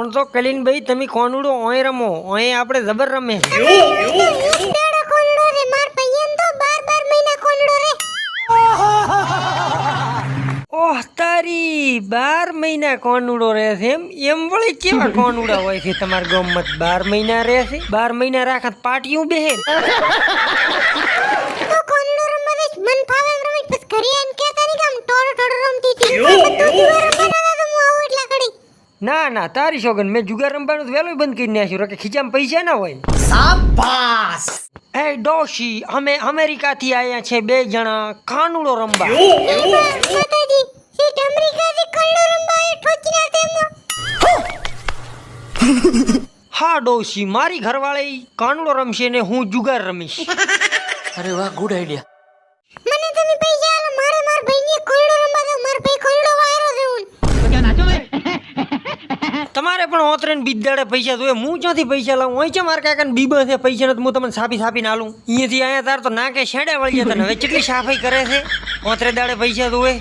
પણ તો કલીનભાઈ તમે કોનુડો ઓય રમો. ઓય આપણે જબર રમે. છે એક દાડો કોનડો રે માર પૈયન તો બાર બાર મહિના કોનડો રે ઓહ તારી બાર મહિના કોનુડો રહે છે એમ? એમ વળી કેવા કોનુડા હોય છે તમારા ગમત બાર મહિના રહે છે? બાર મહિના રાખત પાટિયું બેહે તો કોનડો રમવા દઈશ? મન ફાવે એમ રમીશ. ઘરે આવીને કહેતા નહીં કે આમ ટોરો ટોરો રમતી હતી બધું દીવા રમવા ના તો હું આવું એટલા ઘડી ના ના તારી શોગન મેં જુગાર રમવાનું તો વહેલું બંધ કરી નાખ્યું. કે ખીચામાં પૈસા ના હોય. શાબાશ! એ ડોશી અમે અમેરિકાથી આવ્યા છે બે જણા કાનુડો રમવા. હા ડોશી મારી ઘરવાળી કાનુડો રમશે ને હું જુગાર રમીશ. અરે વાહ ગુડ આઈડિયા તમારે પણ ઓતરે ને બિદાડે પૈસા જોઈએ. હું ક્યાંથી પૈસા લાવું? અહીં છે મારે કાકાને બીબો છે, પૈસા નથી. હું તમને સાપી સાપીને આલું અહીંયાથી અહીંયા તાર તો નાકે શેડે વળી જતા હવે કેટલી સાફાઈ કરે છે? ઓતરે દાડે પૈસા જોવે